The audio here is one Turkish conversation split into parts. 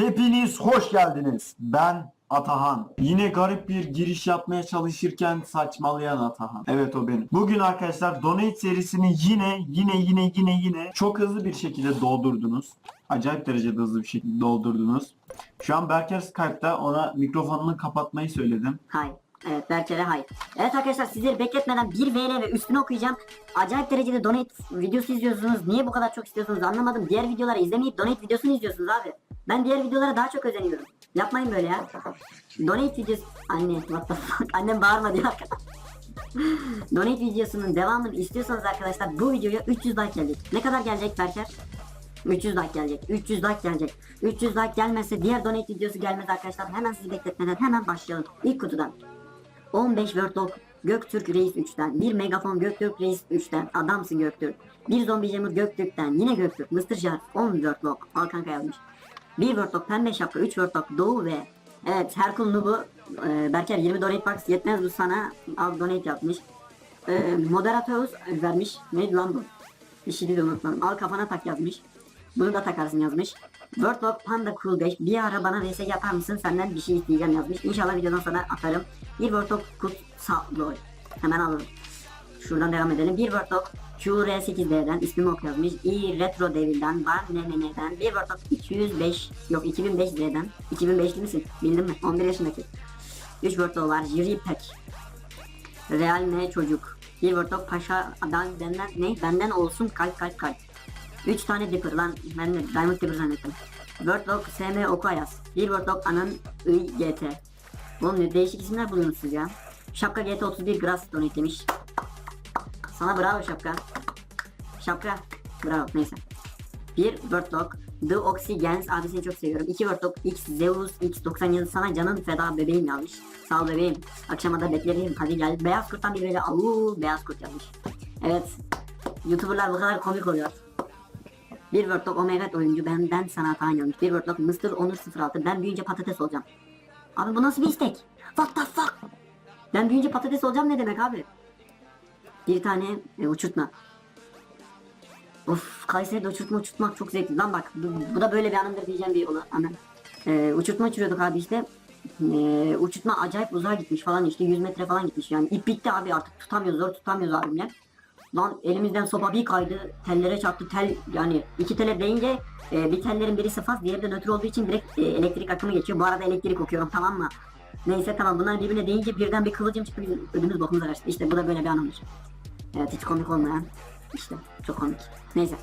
Hepiniz hoş geldiniz. Ben Atahan. Yine garip bir giriş yapmaya çalışırken saçmalayan Atahan. Evet o benim. Bugün arkadaşlar Donate serisini yine yine yine yine yine çok hızlı bir şekilde doldurdunuz. Acayip derecede hızlı bir şekilde doldurdunuz. Şu an Berker Skype'da ona mikrofonunu kapatmayı söyledim. Hay. Evet Berker'e hay. Evet arkadaşlar sizleri bekletmeden 1 VL ve üstünü okuyacağım. Acayip derecede donate videosu izliyorsunuz. Niye bu kadar çok istiyorsunuz anlamadım. Diğer videoları izlemeyip donate videosunu izliyorsunuz abi. Ben diğer videolara daha çok özeniyorum. Yapmayın böyle ya. Donate videosu... Anne what the fuck. Annem bağırma diyor donate videosunun devamını istiyorsanız arkadaşlar bu videoya 300 like gelecek. Ne kadar gelecek Berker? 300 like gelecek. 300 like gelecek. 300 like gelmezse diğer donate videosu gelmez arkadaşlar. Hemen sizi bekletmeden hemen başlayalım. İlk kutudan. 15 Wordlock Göktürk Reis 3'ten, 1 Megafon Göktürk Reis 3'ten, Adamsın Göktürk, 1 Zombi Jammer Göktürk'ten, yine Göktürk, Mr. Jar 10 Wordlock, Al kanka yazmış. 1 Wordlock Pembe Şapka, 3 Wordlock Doğu ve Evet Herkul Nubu, e, Berker 20 donate box yetmez bu sana, al donate yapmış. E, moderatörüz vermiş, neydi lan bu? Bir şey de unutmadım, al kafana tak yazmış. Bunu da takarsın yazmış. Wordlock Panda Cool 5 bir ara bana VS yapar mısın senden bir şey isteyeceğim yazmış. İnşallah videodan sonra atarım. Bir Wordlock Kut Lol. Hemen alalım. Şuradan devam edelim. Bir Wordlock QR8D'den ismimi ok yazmış. i Retro Devil'den Var NMN'den bir Wordlock 205 yok 2005D'den 2005'li misin? Bildin mi? 11 yaşındaki. 3 Wordlock var. Jiri Pek. Real ne çocuk. Bir Wordlock Paşa adam benden ne? Benden olsun kalp kalp kalp. 3 tane Dipper lan ben de Diamond Dipper zannettim. Wordlock SM Oku Ayaz. Bir Wordlock Anın I GT. Oğlum ne değişik isimler buluyorsunuz ya. Şapka GT 31 Grass demiş. Sana bravo şapka. Şapka. Bravo neyse. Bir Wordlock The Oxygens abi seni çok seviyorum. İki Wordlock X Zeus X97 sana canın feda bebeğim yazmış. Sağ ol bebeğim. Akşama da beklerim. Hadi gel. Beyaz kurttan bir böyle avu beyaz kurt yazmış. Evet. Youtuberlar bu kadar komik oluyor. Bir Wordlock Omega oyuncu benden sana atan yazmış. Bir Wordlock Mr. Onur 06 ben büyüyünce patates olacağım. Abi bu nasıl bir istek? What the fuck? Ben büyüyünce patates olacağım ne demek abi? Bir tane e, uçurtma. Of Kayseri'de uçurtma uçurtmak çok zevkli. Lan bak bu, bu da böyle bir anımdır diyeceğim bir ola. Anam. E, uçurtma uçuruyorduk abi işte. E, uçurtma acayip uzağa gitmiş falan işte 100 metre falan gitmiş yani. ip bitti abi artık tutamıyoruz zor tutamıyoruz abimle. Lan elimizden sopa bir kaydı tellere çarptı tel yani iki tele değince e, bir tellerin birisi faz diğeri de nötr olduğu için direkt e, elektrik akımı geçiyor. Bu arada elektrik okuyorum tamam mı? Neyse tamam bunlar birbirine değince birden bir kıvılcım çıktı bizim ödümüz bokumuz araştı. İşte bu da böyle bir anımdır. Evet hiç komik olmayan. İşte çok komik. Neyse.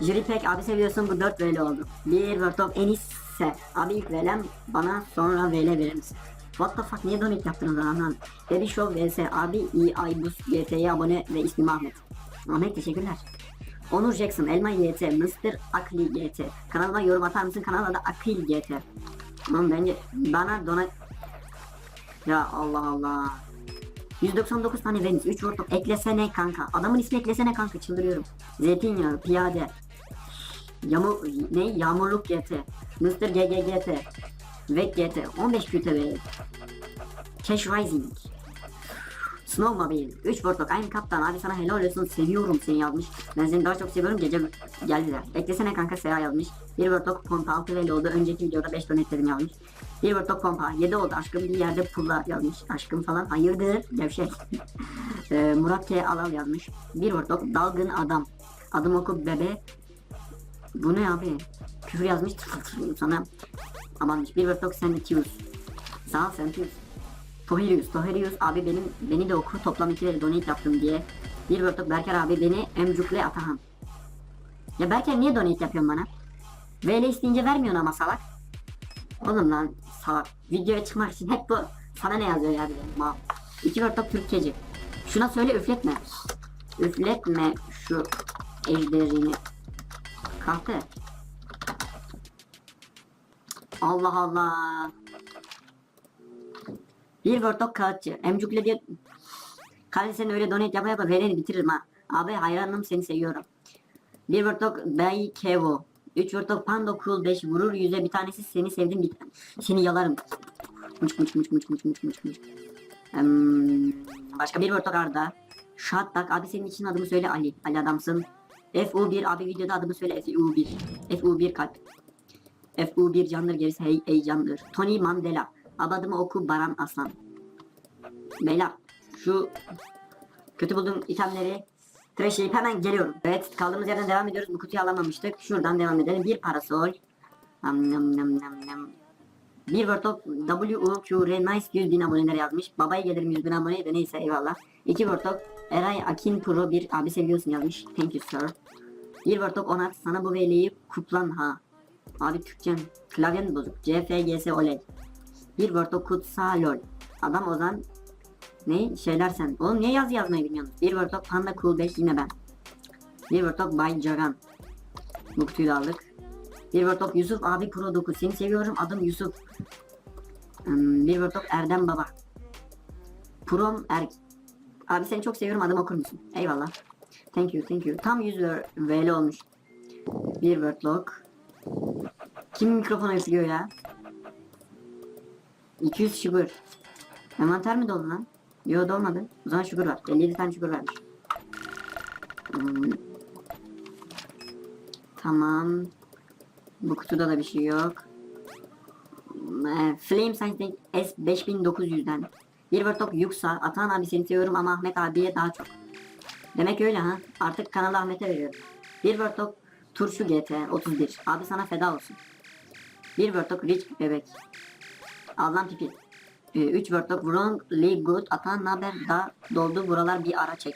Jüri pek abi seviyorsun bu 4 VL oldu. Bir World of Enisse. Abi ilk VL'm bana sonra VL verir misin? What the fuck niye donate yaptınız anlamadım. Baby Show vs abi iyi Aybus GT'ye abone ve ismim Ahmet. Ahmet teşekkürler. Onur Jackson, Elma YT, Mr. Akli GT. Kanalıma yorum atar mısın? Kanalda da Akil GT. Oğlum bence bana donat... Ya Allah Allah. 199 tane Venüs, 3 World eklesene kanka. Adamın ismi eklesene kanka çıldırıyorum. Zeytinyağı, piyade. Yağmur, ne? Yağmurluk GT. Mr. GGGT. Vek GT. 15 QTV. Cash Rising. Snowmobile. 3 World Aynı kaptan. Abi sana helal olsun. Seviyorum seni yazmış. Ben seni daha çok seviyorum. Gece geldiler. Eklesene kanka Seha yazmış. Bir World Pompa 6 VL oldu. Önceki videoda 5 donetledim yazmış. World Pompa 7 oldu. Aşkım bir yerde pulla yazmış. Aşkım falan. Hayırdır? Gevşek. Ee, Murat K. Alal yazmış. Bir World Dalgın Adam. Adım oku bebe. Bu ne abi? Küfür yazmış. Sana amanmış. Bir World Sentius. Sağ ol Sentius. Tohirius, Tohirius abi benim beni de oku toplam 2 lira donate yaptım diye. Bir World Berker abi beni emcukle Atahan. Ya Berker niye donate yapıyorsun bana? VL isteyince vermiyorsun ama salak. Oğlum lan salak. Videoya çıkmak için hep bu sana ne yazıyor ya dedim mal. İki World Türkçeci. Şuna söyle üfletme. Üfletme şu ejderini. Kahpe. Allah Allah. Bir Wordlock kağıtçı. Emcukle diye Kale sen öyle donate yapa yapa vereni bitiririm ha. Abi hayranım seni seviyorum. Bir Wordlock Bay Kevo. 3 Wordlock Pando Cool 5 vurur yüze bir tanesi seni sevdim bir seni yalarım. Mıç mıç mıç mıç mıç mıç mıç mıç. Hmm, başka bir Wordlock Arda. Shutdak abi senin için adımı söyle Ali. Ali adamsın. FU1 abi videoda adımı söyle FU1. FU1 kalp. FU bir candır gerisi hey heyecandır. Tony Mandela. Abadımı oku Baran Aslan. Beyler şu kötü bulduğum itemleri trashlayıp hemen geliyorum. Evet kaldığımız yerden devam ediyoruz. Bu kutuyu alamamıştık. Şuradan devam edelim. Bir parasol. Nam nam nam nam nam. Bir word of WUQR nice 100 bin aboneler yazmış. Babaya gelirim 100 bin aboneye de neyse eyvallah. İki word of Eray Akin Pro bir abi seviyorsun yazmış. Thank you sir. Bir word of Onat sana bu veliyi kuplan ha. Abi Türkçem klavyen bozuk. CFGS oley. Bir word of Kutsa lol. Adam Ozan ne şeyler sen. Oğlum niye yazı yazmayı bilmiyorsunuz? Bir word Panda Cool 5 yine ben. Bir word Bay Jagan. Bu kutuyu da aldık. Bir word Yusuf abi Pro 9. Seni seviyorum adım Yusuf. Hmm, bir word Erdem Baba. Prom Er... Abi seni çok seviyorum adım okur musun? Eyvallah. Thank you thank you. Tam 100 ver- VL olmuş. Bir word. Kim mikrofonu üflüyor ya? 200 sugar. Envanter mi doldu lan? Yo dolmadı. O zaman sugar var. 57 tane sugar vermiş. Hmm. Tamam. Bu kutuda da bir şey yok. Ee, Flame Science S5900'den. Bir of Yuksa. Atan abi seni seviyorum ama Ahmet abiye daha çok. Demek öyle ha. Artık kanalı Ahmet'e veriyorum. Bir of Turşu GT 31. Abi sana feda olsun. Bir of Rich Bebek. Allah'ım pipi. 3 word of Wrongly Good. Atan naber da doldu buralar bir ara çek.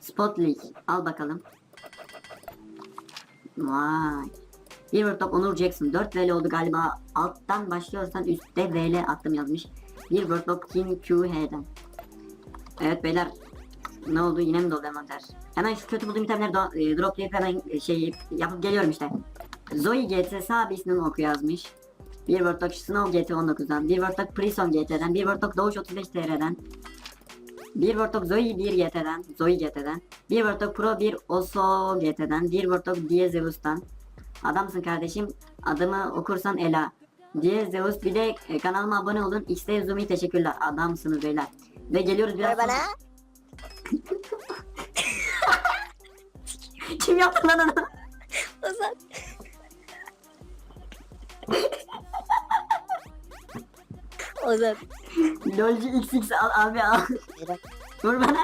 Spot League. Al bakalım. Vay. Bir word of Onur Jackson. 4 VL oldu galiba. Alttan başlıyorsan üstte VL attım yazmış. Bir word of Kim QH'den. Evet beyler. Ne oldu yine mi doldu envanter? Hemen şu kötü bulduğum itemleri do- e, droplayıp hemen e, şey yapıp geliyorum işte. Zoe GT sağ bir ismini oku yazmış. Bir word of Snow GT 19'dan. Bir word of Prison GT'den. Bir word of Doğuş 35 TR'den. Bir word of Zoe 1 GT'den. Zoe GT'den. Bir word of Pro 1 Oso GT'den. Bir word of Diezeus'tan. Adamsın kardeşim. Adımı okursan Ela. Diezeus bir de e, kanalıma abone olun. X'te Zumi teşekkürler. Adamsınız beyler. Ve geliyoruz biraz sonra- Kim yaptı lan onu? Ozan. Ozan. LOLcu XX al abi al. Vur bana.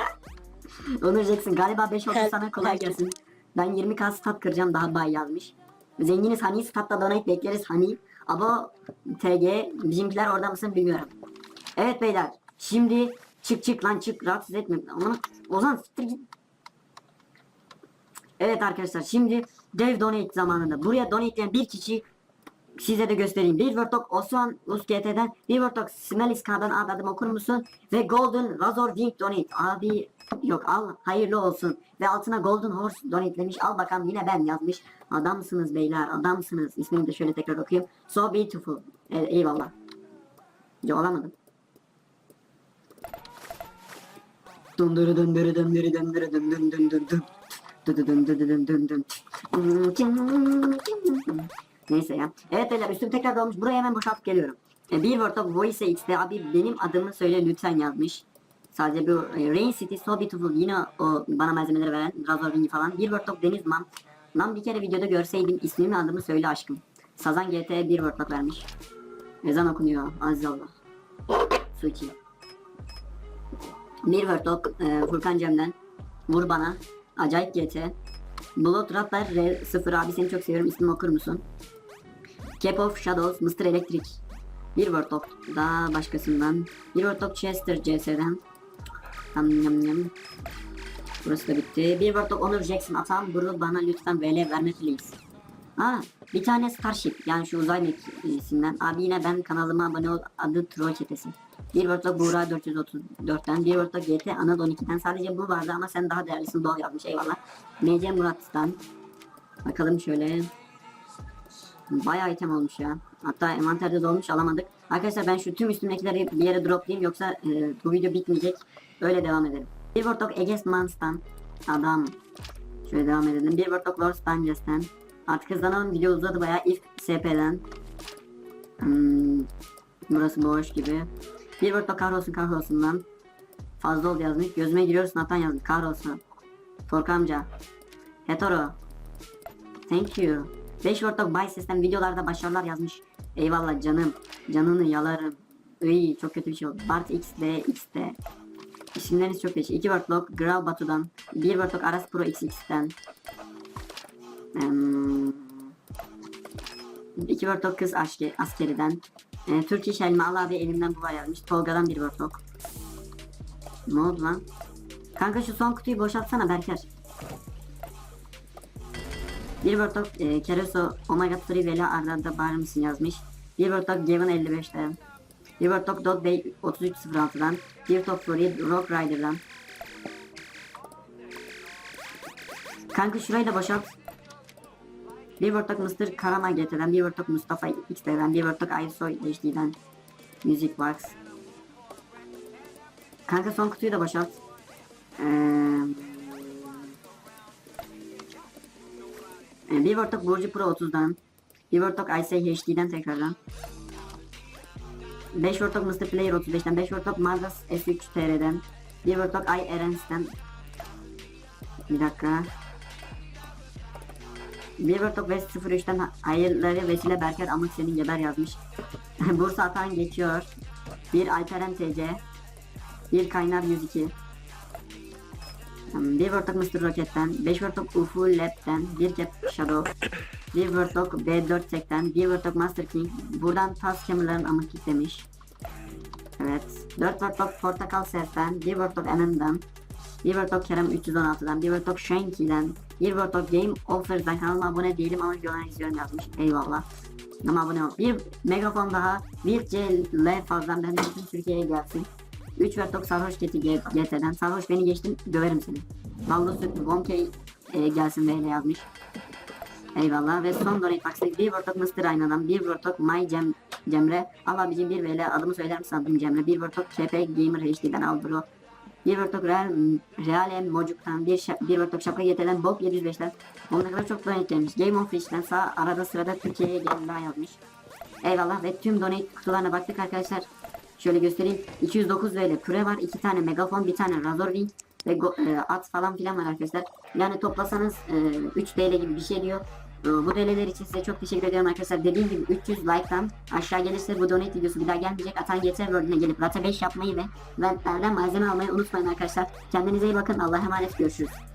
Onur Jackson galiba 5 oldu sana kolay gelsin. Ben 20k stat kıracağım daha bay yazmış. Zenginiz hani statta donate bekleriz hani. Abo TG bizimkiler orada mısın bilmiyorum. Evet beyler şimdi çık çık lan çık rahatsız etme. Aman Ozan siktir git. Evet arkadaşlar şimdi dev donate zamanında. Buraya donate bir kişi size de göstereyim. Bir Wordtalk Osman USGT'den, bir Wordtalk Smeliska'dan ad adım okur musun? Ve Golden Razor Wing Donate. Abi yok al hayırlı olsun. Ve altına Golden Horse donatelemiş. Al bakalım yine ben yazmış. Adamsınız beyler adamsınız. İsmini de şöyle tekrar okuyayım. So beautiful. E, eyvallah. Ya olamadım. Döndürü döndürü döndürü döndürü dön dön dön dön dön. Dö dö dön dö dö dön dön dön. Neyse ya. Evet beyler üstüm tekrar dolmuş. Buraya hemen boşaltıp geliyorum. E, bir Word of Voice X'te abi benim adımı söyle lütfen yazmış. Sadece bu e, Rain City So Beautiful yine o bana malzemeleri veren Razor falan. Bir Word of Denizman. Lan bir kere videoda görseydin ismimi adımı söyle aşkım. Sazan GT bir Word of vermiş. Ezan okunuyor. Aziz Allah. Su içeyim. Bir Word of e, Furkan Cem'den. Vur bana. Acayip GT. Blood Rapper R0 abi seni çok seviyorum. İsmimi okur musun? Cap of Shadows, Mr. Electric. Bir Word of daha başkasından. Bir Word of Chester CS'den. Yam yam yam. Burası da bitti. Bir Word of Honor Jackson atam. Bunu bana lütfen VL verme please. Aa, bir tane Starship yani şu uzay mekiğinden. Abi yine ben kanalıma abone ol adı Troll Çetesi. Bir Word of Buğra 434'ten. Bir Word of GT Anadolu 2'den. Sadece bu vardı ama sen daha değerlisin doğal yazmış eyvallah. MC Murat'tan. Bakalım şöyle. Bayağı item olmuş ya. Hatta envanterde dolmuş alamadık. Arkadaşlar ben şu tüm üstümdekileri bir yere droplayayım yoksa e, bu video bitmeyecek. Öyle devam edelim. Bir Warthog Aegis Mans'tan. Adam. Şöyle devam edelim. Bir Warthog Lord Stanges'ten. Artık hızlanalım. Video uzadı bayağı. If SP'den. Hmm, burası boş gibi. Bir Warthog kahrolsun kahrolsundan. Fazla oldu yazmış. Gözüme giriyoruz Nathan yazmış. Kahrolsun. Tork amca. Hetero. Thank you. 5 Wortok Bay Ses'ten videolarda başarılar yazmış. Eyvallah canım. Canını yalarım. Iy çok kötü bir şey oldu. Bart XD XD. İsimleriniz çok değişik. 2 Wortok Grav Batu'dan. 1 Wortok Aras Pro XX'ten. Hmm. 2 Wortok Kız aşke, Askeri'den. E, Türk Elma Al abi elimden bu var yazmış. Tolga'dan 1 Wortok. Ne oldu lan? Kanka şu son kutuyu boşaltsana Berker. Bir Wortok e, Kereso Omega 3 Vela Arda'da bağırır mısın yazmış. Bir Wortok Gavin 55'te. Bir Wortok Dot Bey 3306'dan. Bir Wortok Fury Rock Rider'dan. Kanka şurayı da boşalt. Bir Wortok Mr. Karama GT'den. Bir Wortok Mustafa XT'den. Bir Wortok Aysoy HD'den. Music Box. Kanka son kutuyu da boşalt. Ee, e, bir Vortok Burcu Pro 30'dan. Bir Vortok IC HD'den tekrardan. 5 Vortok Mr. Player 35'ten. 5 Vortok Mazdas S3 TR'den. Bir Vortok Ay Erens'ten. Bir dakika. Bir Vortok West 03'ten hayırları vesile Berker Amık senin geber yazmış. Bursa Atan geçiyor. Bir Alperen TC. Bir Kaynar 102. Hmm, Bir Vortok Mr. Rocket'ten, 5 Vortok UFO Lab'den, 1 Cap Shadow, 1 Vortok B4 Tek'ten, 1 Vortok Master King, buradan tas cameraların amık kitlemiş. Evet, 4 Vortok Portakal Self'ten, 1 Vortok MM'den, 1 Vortok Kerem 316'dan, 1 Vortok Shanky'den, 1 Vortok Game Offers'dan kanalıma abone değilim ama videolarını izliyorum yazmış. Eyvallah. Ama abone ol. Bir megafon daha, bir CL fazladan benden bütün Türkiye'ye gelsin. 3 Vertok Sarhoş Geti GT'den. Sarhoş beni geçtin döverim seni. Ballı süt Bonkey e, gelsin böyle yazmış. Eyvallah ve son donate box'ta bir Vortok Mr. Ayna'dan bir Vortok My Cem Cemre al abicim bir VL adımı söyler misin adım Cemre bir Vortok KP Gamer HD'den al bro bir Vortok Real, Real Mocuk'tan bir, şa- bir Vortok Şapka GT'den Bob 705'ten Onun kadar çok donate gelmiş Game of Rich'ten sağ arada sırada Türkiye'ye gelen daha yazmış Eyvallah ve tüm donate kutularına baktık arkadaşlar Şöyle göstereyim. 209 VL püre var. 2 tane megafon, bir tane Razor Wing ve e, at falan filan var arkadaşlar. Yani toplasanız e, 3 TL gibi bir şey diyor. E, bu DL'ler için size çok teşekkür ediyorum arkadaşlar. Dediğim gibi 300 like'tan aşağı gelirse bu donate videosu bir daha gelmeyecek. Atan GT World'üne gelip Rata 5 yapmayı ve Ventlerden malzeme almayı unutmayın arkadaşlar. Kendinize iyi bakın. Allah'a emanet görüşürüz.